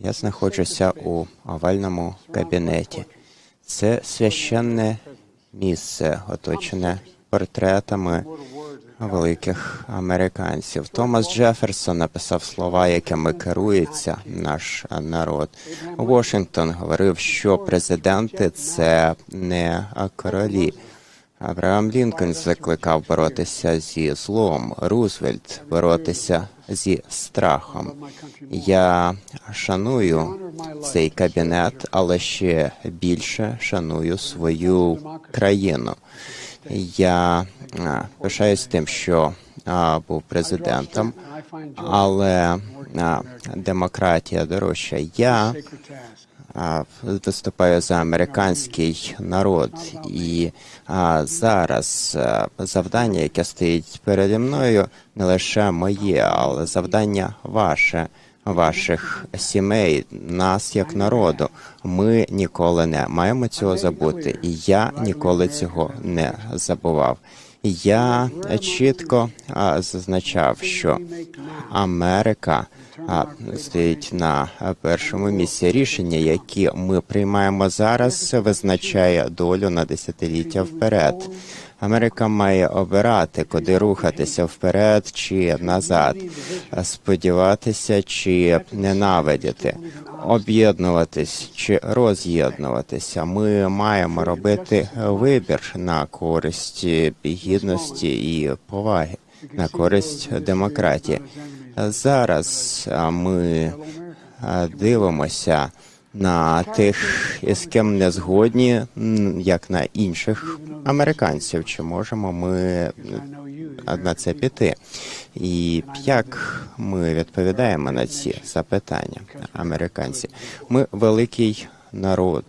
Я знаходжуся у овальному кабінеті. Це священне місце, оточене портретами великих американців. Томас Джеферсон написав слова, якими керується наш народ. Вашингтон говорив, що президенти це не королі. Авраам Лінкольн закликав боротися зі злом, Рузвельт боротися зі страхом. Я шаную цей кабінет, але ще більше шаную свою країну. Я пишаюсь тим, що а, був президентом, але а, демократія дорожча. Я виступаю за американський народ, і зараз завдання, яке стоїть переді мною, не лише моє, але завдання ваше. Ваших сімей, нас як народу, ми ніколи не маємо цього забути, і я ніколи цього не забував. Я чітко зазначав, що Америка стоїть на першому місці. Рішення, які ми приймаємо зараз, визначає долю на десятиліття вперед. Америка має обирати, куди рухатися вперед чи назад, сподіватися чи ненавидіти, об'єднуватись чи роз'єднуватися. Ми маємо робити вибір на користь гідності і поваги, на користь демократії. Зараз ми дивимося на тих, із ким не згодні, як на інших американців. Чи можемо ми на це піти? І як ми відповідаємо на ці запитання, американці? Ми великий народ,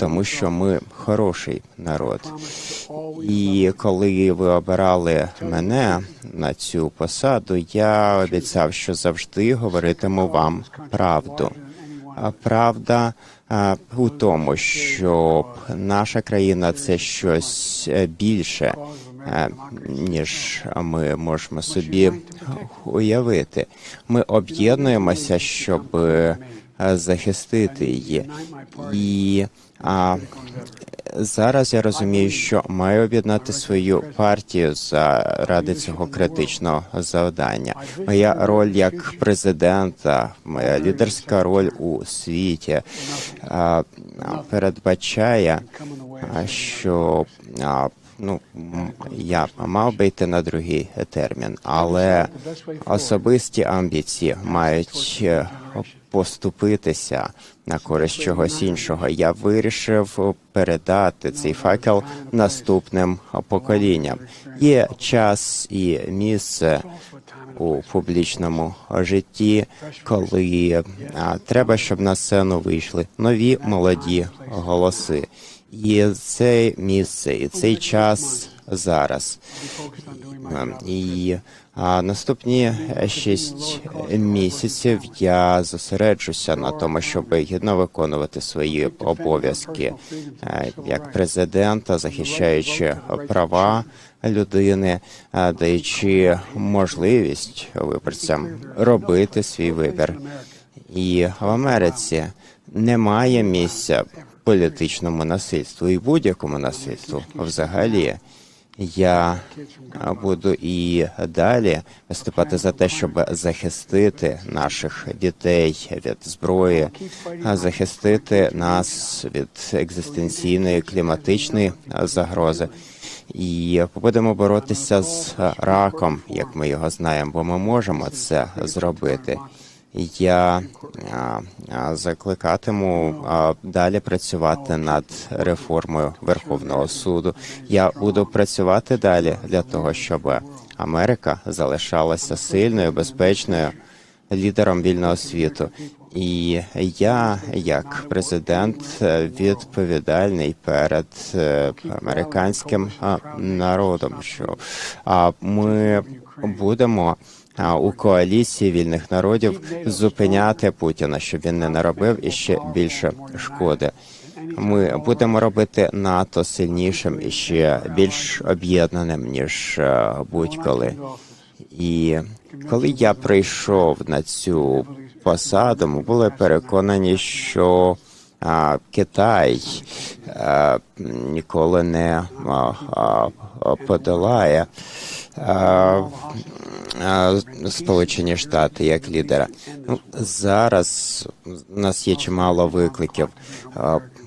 тому що ми хороший народ. І коли ви обирали мене на цю посаду, я обіцяв, що завжди говоритиму вам правду. А Правда а, у тому, що наша країна це щось е, більше, е, ніж ми можемо собі уявити. Ми об'єднуємося, щоб захистити її. І а, зараз я розумію, що маю об'єднати свою партію заради цього критичного завдання. Моя роль як президента, моя лідерська роль у світі а, а, передбачає, а, що а, ну я мав би йти на другий термін, але особисті амбіції мають е, поступитися на користь чогось іншого. Я вирішив передати цей факел наступним поколінням. Є час і місце у публічному житті, коли треба, щоб на сцену вийшли нові молоді голоси. І це місце, і цей час зараз. Ем, І наступні шість місяців я зосереджуся на тому, щоб гідно виконувати свої обов'язки е, як президента, захищаючи права людини, е, даючи можливість виборцям робити свій вибір. І в Америці немає місця політичному насильству і будь-якому насильству взагалі. Я буду і далі виступати за те, щоб захистити наших дітей від зброї, захистити нас від екзистенційної кліматичної загрози. І будемо боротися з раком, як ми його знаємо, бо ми можемо це зробити. Я закликатиму далі працювати над реформою Верховного суду. Я буду працювати далі для того, щоб Америка залишалася сильною, безпечною лідером вільного світу. І я, як президент, е, відповідальний перед е, американським народом, що ми будемо у коаліції вільних народів зупиняти Путіна, щоб він не наробив іще більше шкоди. Ми будемо робити НАТО сильнішим і ще більш об'єднаним ніж е, будь-коли. І Коли я прийшов на цю посаду, ми були переконані, що а, Китай а, ніколи не а, а, подолає а, а, Сполучені Штати як лідера. Ну, зараз у нас є чимало викликів.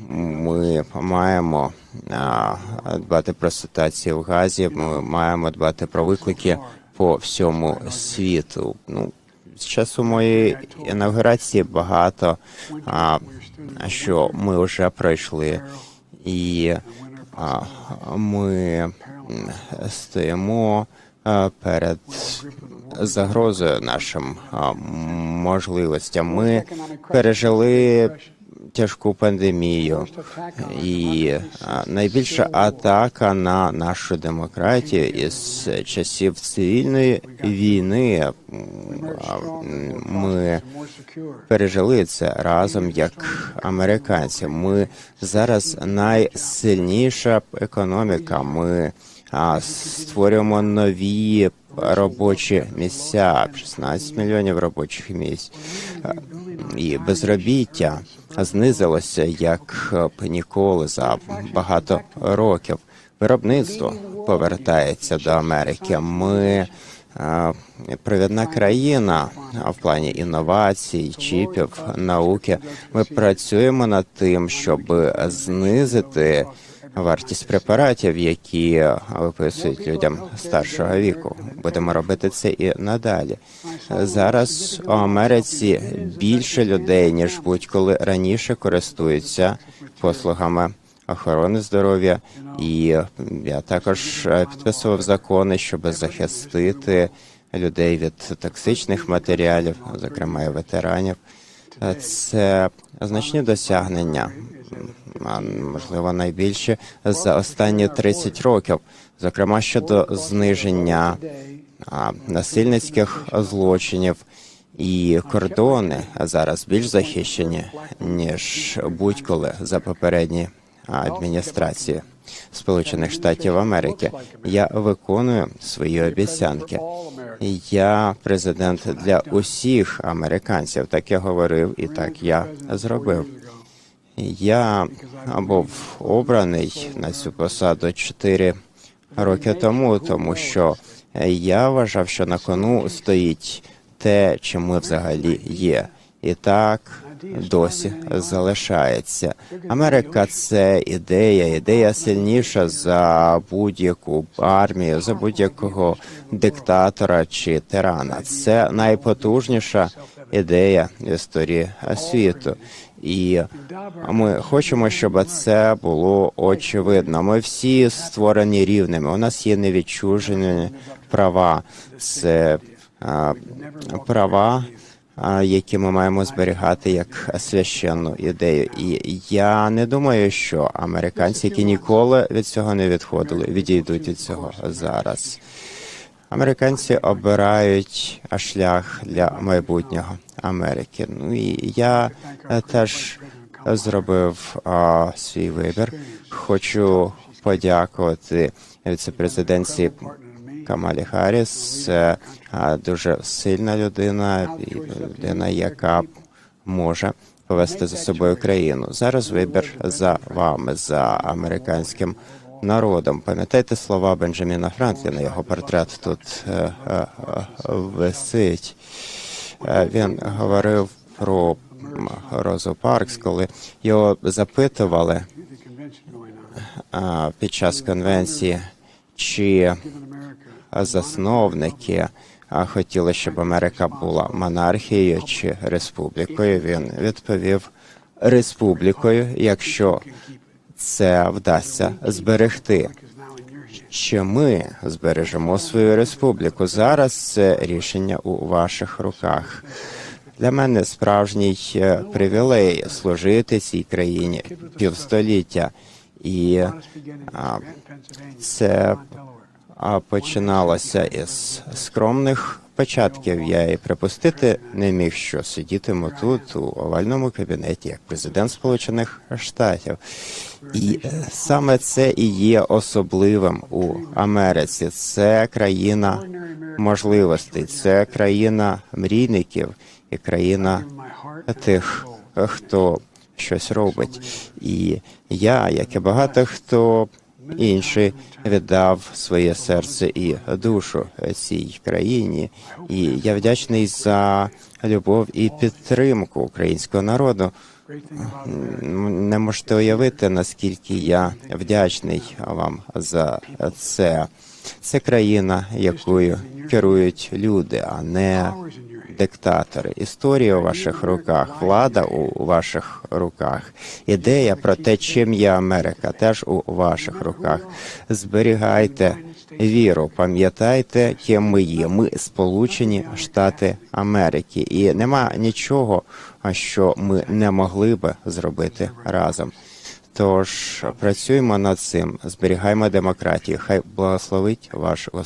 Ми маємо дбати про ситуацію в Газі. Ми маємо дбати про виклики по всьому світу. Ну, з часу моєї інаугурації багато а, що ми вже пройшли, і а, ми стоїмо перед загрозою нашим можливостям. Ми пережили тяжку пандемію, і найбільша атака на нашу демократію із часів цивільної війни. Ми пережили це разом як американці. Ми зараз найсильніша економіка. Ми створюємо нові робочі місця, 16 мільйонів робочих місць. І безробіття знизилося як б ніколи за багато років. Виробництво повертається до Америки. Ми е, провідна країна в плані інновацій, чіпів, науки. Ми працюємо над тим, щоб знизити вартість препаратів, які виписують людям старшого віку. Будемо робити це і надалі. Зараз у Америці більше людей ніж будь-коли раніше користуються послугами охорони здоров'я, і я також е, підписував закони, щоб захистити людей від токсичних матеріалів, зокрема і ветеранів. Е, Це значні досягнення, а, можливо, найбільше за останні 30 років, зокрема щодо зниження насильницьких злочинів. І кордони зараз більш захищені ніж будь-коли за попередні адміністрації Сполучених Штатів Америки. Я виконую свої обіцянки. Я президент для усіх американців. Так я говорив, і так я зробив. Я був обраний на цю посаду чотири роки тому, тому що я вважав, що на кону стоїть те, чим ми взагалі є, і так досі залишається. Америка це ідея, ідея сильніша за будь-яку армію, за будь-якого диктатора чи тирана. Це найпотужніша ідея в історії світу. І ми хочемо, щоб це було очевидно. Ми всі створені рівними. У нас є невідчужені права. Це а, права, а, які ми маємо зберігати як священну ідею. І я не думаю, що американці, які ніколи від цього не відходили, відійдуть від цього зараз. Американці обирають шлях для майбутнього Америки. Ну і я е, теж зробив а, свій вибір. Хочу подякувати віцепрезиденції Камалі Харріс. А, дуже сильна людина, людина, яка може повести за собою країну. Зараз вибір за вами, за американським народом. Пам'ятайте слова Бенджаміна Франкліна, його портрет тут е, е, е, висить. Е, Він говорив про Розу Паркс, коли його запитували а, під час конвенції, чи засновники хотіли, щоб Америка була монархією чи республікою. Він відповів республікою, якщо це вдасться зберегти. Чи ми збережемо свою республіку? Зараз це рішення у ваших руках. Для мене справжній е, привілей служити цій країні півстоліття, і а, це починалося із скромних початків я і припустити не міг, що сидітиму тут у овальному кабінеті як президент Сполучених Штатів. І е, саме це і є особливим у Америці. Це країна можливостей, це країна мрійників і країна тих, хто щось робить. І я, як і багато хто інший, віддав своє серце і душу цій країні. І я вдячний за любов і підтримку українського народу. Не можете уявити, наскільки я вдячний вам за це. Це країна, якою керують люди, а не диктатори. Історія у ваших руках, влада у ваших руках. Ідея про те, чим є Америка, теж у ваших руках. Зберігайте віру, пам'ятайте, ким ми є. Ми Сполучені Штати Америки, і нема нічого, що ми не могли би зробити разом. Тож працюємо над цим, зберігаємо демократію. Хай благословить ваш Господь.